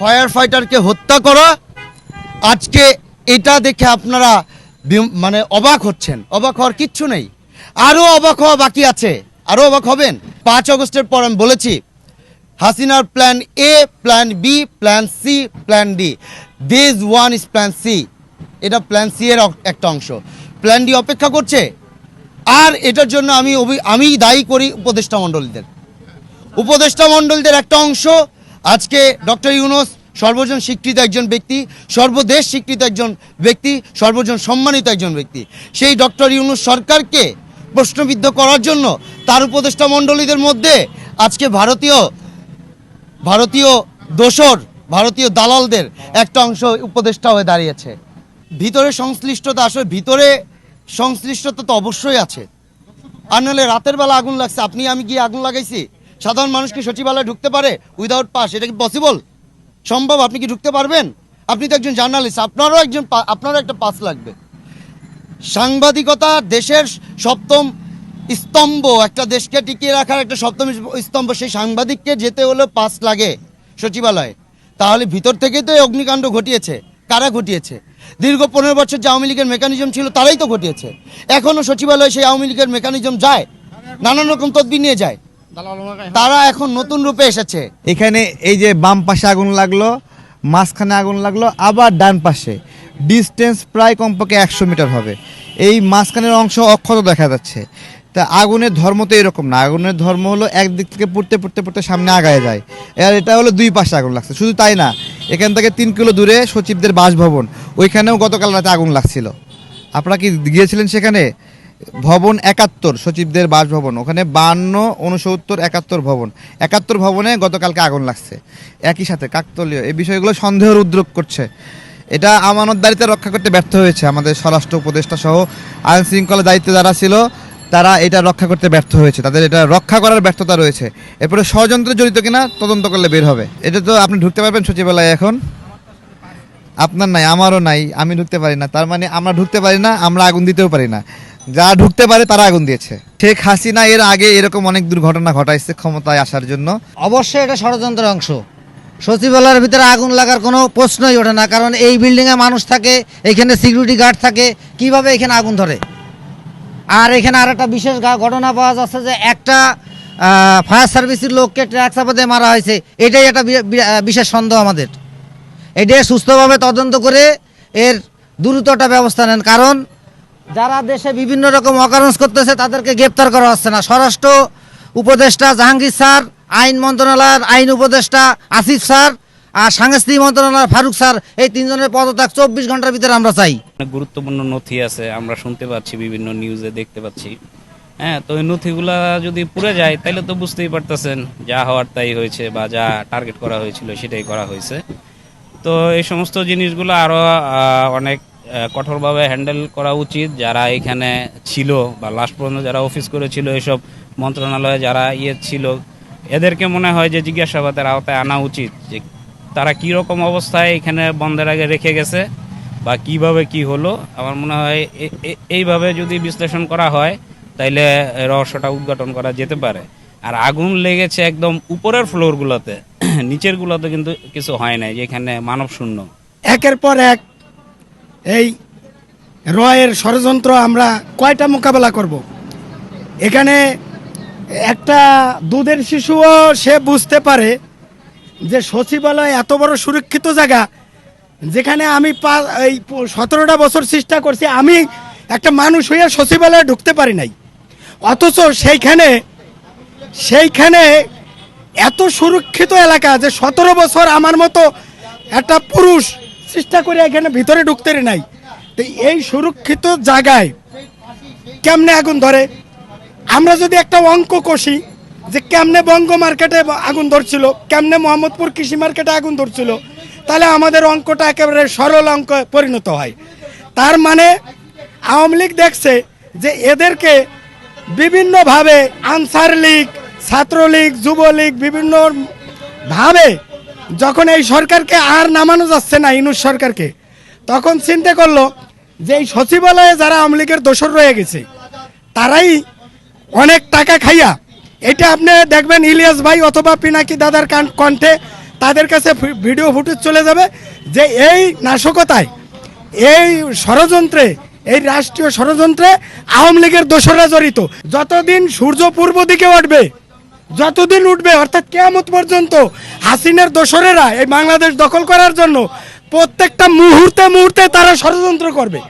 Fire ফাইটারকে হত্যা করা, আজকে এটা দেখে আপনারা মানে অবাক হচ্ছেন। অবাক হওয়ার কিচ্ছু নেই। আরও অবাক হওয়া বাকি আছে। আরও অবাক হবেন। পাঁচ আগস্টের পর আমি বলেছি, হাসিনার plan A plan B plan C plan D this one is plan C এটা প্ল্যান সি এর একটা অংশ। প্ল্যান ডি অপেক্ষা করছে। আর এটার জন্য আমি আমি দায়ী করি উপদেষ্টা মণ্ডলীদের। উপদেষ্টা মণ্ডলীদের একটা অংশ আজকে ডক্টর ইউনুস সর্বজন স্বীকৃত একজন ব্যক্তি, সর্বদেশ স্বীকৃত একজন ব্যক্তি, সর্বজন সম্মানিত একজন ব্যক্তি। সেই ডক্টর ইউনুস সরকারকে প্রশ্নবিদ্ধ করার জন্য তার উপদেষ্টা মণ্ডলীদের মধ্যে আজকে ভারতীয় ভারতীয় দোসর, ভারতীয় দালালদের একটা অংশ উপদেষ্টা হয়ে দাঁড়িয়েছে। ভিতরে সংশ্লিষ্টতা আসলে ভিতরে সংশ্লিষ্টতা তো অবশ্যই আছে। আর নাহলে রাতের বেলা আগুন লাগছে, আপনি, আমি গিয়ে আগুন লাগাইছি? সাধারণ মানুষ কি সচিবালয়ে ঢুকতে পারে? উইদাউট পাস এটা কি পসিবল সম্ভব? আপনি কি ঢুকতে পারবেন? আপনি তো একজন জার্নালিস্ট, আপনারও একজন আপনারও একটা পাস লাগবে। সাংবাদিকতা দেশের সপ্তম স্তম্ভ, একটা দেশকে টিকিয়ে রাখার একটা সপ্তম স্তম্ভ, সেই সাংবাদিককে যেতে হলে পাস লাগে সচিবালয়ে। তাহলে ভিতর থেকেই তো এই অগ্নিকাণ্ড ঘটিয়েছে। কারা ঘটিয়েছে? দীর্ঘ পনেরো বছর যে আওয়ামী লীগের মেকানিজম ছিল, তারাই তো ঘটিয়েছে। এখনও সচিবালয়ে সেই আওয়ামী লীগের মেকানিজম যায়। নানান রকম তদবির নিয়ে যায়। তারা এখন নতুন রূপে এসেছে। এখানে এই যে বাম পাশে আগুন লাগল মাঝখানে আগুন লাগল আবার ডান পাশে। ডিস্টেন্স প্রায় কমপক্ষে একশো মিটার হবে। এই মাঝখানের অংশ অক্ষত দেখা যাচ্ছে। তা আগুনের ধর্ম তো এরকম না। আগুনের ধর্ম হলো একদিক থেকে পড়তে পড়তে পড়তে সামনে আগায় যায়। আর এটা হলো দুই পাশে আগুন লাগছে। শুধু তাই না এখান থেকে তিন কিলো দূরে সচিবদের বাসভবন ওইখানেও গতকাল রাতে আগুন লাগছিল। আপনারা কি গিয়েছিলেন সেখানে? ভবন একাত্তর, সচিবদের বাসভবন। ওখানে বান্ন উনসত্তর একাত্তর ভবন। একাত্তর ভবনে গতকালকে আগুন লাগছে। একই সাথে কাকতলীয়, এই বিষয়গুলো সন্দেহের উদ্যোগ করছে। এটা আমানতদারিতে রক্ষা করতে ব্যর্থ হয়েছে আমাদের স্বরাষ্ট্র উপদেষ্টা সহ আইন শৃঙ্খলা দায়িত্বে যারা ছিল, তারা এটা রক্ষা করতে ব্যর্থ হয়েছে। তাদের এটা রক্ষা করার ব্যর্থতা রয়েছে। এরপরে ষড়যন্ত্রে জড়িত কিনা তদন্ত করলে বের হবে। এটা তো আপনি ঢুকতে পারবেন সচিবালয়ে এখন। আপনার নাই, আমারও নাই, আমি ঢুকতে পারি না। তার মানে আমরা ঢুকতে পারি না, আমরা আগুন দিতেও পারি না। যারা ঢুকতে পারে তারা আগুন দিয়েছে। শেখ হাসিনা এর আগে এরকম অনেক দুর্ঘটনা ঘটাইছে ক্ষমতায় আসার জন্য। অবশ্যই এটা ষড়যন্ত্রের অংশ। সচিবালয়ের ভিতরে আগুন লাগার কোনো প্রশ্নই ওঠে না, কারণ এই বিল্ডিংয়ে মানুষ থাকে, এখানে সিকিউরিটি গার্ড থাকে, কীভাবে এখানে আগুন ধরে? আর এখানে আর একটা বিশেষ ঘটনা পাওয়া যাচ্ছে যে একটা ফায়ার সার্ভিসের লোককে ট্র্যাক চাপাতে মারা হয়েছে। এটাই একটা বিশেষ সন্দেহ আমাদের। এটা সুস্থভাবে তদন্ত করে এর দ্রুতটা ব্যবস্থা নেন, কারণ যারা দেশে বিভিন্ন রকম অকারণ করতেছে, তাদেরকে গ্রেপ্তার করা হচ্ছে না। স্বরাষ্ট্র উপদেষ্টা জাহাঙ্গীর স্যার, আইন মন্ত্রণালয়ের আইন উপদেষ্টা আসিফ স্যার, আর সাংস্কৃতিক মন্ত্রণালয়ের ফারুক স্যার, এই তিনজনের পদত্যাগ চব্বিশ ঘণ্টার ভিতরে আমরা চাই। গুরুত্বপূর্ণ নথি আছে, আমরা শুনতে পাচ্ছি, বিভিন্ন নিউজে দেখতে পাচ্ছি। হ্যাঁ তো এই নথিগুলা যদি পুড়ে যায় তাহলে তো বুঝতেই পারতেছেন, যা হওয়ার তাই হয়েছে বা যা টার্গেট করা হয়েছিল, সেটাই করা হয়েছে। তো এই সমস্ত জিনিসগুলো আরও অনেক কঠোরভাবে হ্যান্ডেল করা উচিত। যারা এখানে ছিল বা লাস্ট পর্যন্ত যারা অফিস করেছিল, এসব মন্ত্রণালয়ে যারা ইয়ে ছিল, এদেরকে মনে হয় যে জিজ্ঞাসাবাদের আওতায় আনা উচিত যে তারা কি রকম অবস্থায় এখানে বন্ধের আগে রেখে গেছে বা কীভাবে কি হলো। আমার মনে হয় এইভাবে যদি বিশ্লেষণ করা হয়, তাইলে রহস্যটা উদ্ঘাটন করা যেতে পারে। আর আগুন লেগেছে একদম উপরের ফ্লোরগুলোতে নিচেরগুলোতে কিন্তু কিছু হয় নাই, যেখানে মানব শূন্য একের পর এক এই রয়ের ষড়যন্ত্র আমরা কয়টা মোকাবেলা করব। এখানে একটা দুধের শিশুও সে বুঝতে পারে যে সচিবালয় এত বড় সুরক্ষিত জায়গা, যেখানে আমি এই সতেরোটা বছর চেষ্টা করছি, আমি একটা মানুষ হইয়া সচিবালয়ে ঢুকতে পারি নাই অথচ সেইখানে সেইখানে এত সুরক্ষিত এলাকা যে সতেরো বছর আমার মতো একটা পুরুষ চেষ্টা করে এখানে ভিতরে ঢুকতে নাই। তো এই সুরক্ষিত জায়গায় কেমনে আগুন ধরে? আমরা যদি একটা অঙ্ক কষি যে কেমনে বঙ্গ মার্কেটে আগুন ধরছিল, কেমনে মোহাম্মদপুর কৃষি মার্কেটে আগুন ধরছিল, তাহলে আমাদের অঙ্কটা একেবারে সরল অঙ্ক পরিণত হয়। তার মানে আওয়ামী লীগ দেখছে যে এদেরকে বিভিন্নভাবে আনসার লীগ, ছাত্রলীগ, যুবলীগ বিভিন্ন ভাবে যখন এই সরকারকে আর নামানো যাচ্ছে না, ইনুস সরকারকে, তখন চিন্তা করল যে এই সচিবালয়ে যারা আওয়ামী লীগের দোসর রয়ে গেছে, তারাই অনেক টাকা খাইয়া, এটা আপনি দেখবেন ইলিয়াস ভাই অথবা পিনাকি দাদার কণ্ঠে তাদের কাছে ভিডিও ফুটেজ চলে যাবে যে এই নাশকতায়, এই ষড়যন্ত্রে, এই রাষ্ট্রীয় ষড়যন্ত্রে আওয়ামী লীগের দোসররা জড়িত। যতদিন সূর্য পূর্ব দিকে উঠবে যতদিন উঠবে, অর্থাৎ কেয়ামত পর্যন্ত হাসিনার দোসরেরা এই বাংলাদেশ দখল করার জন্য প্রত্যেকটা মুহূর্তে মুহূর্তে তারা ষড়যন্ত্র করবে।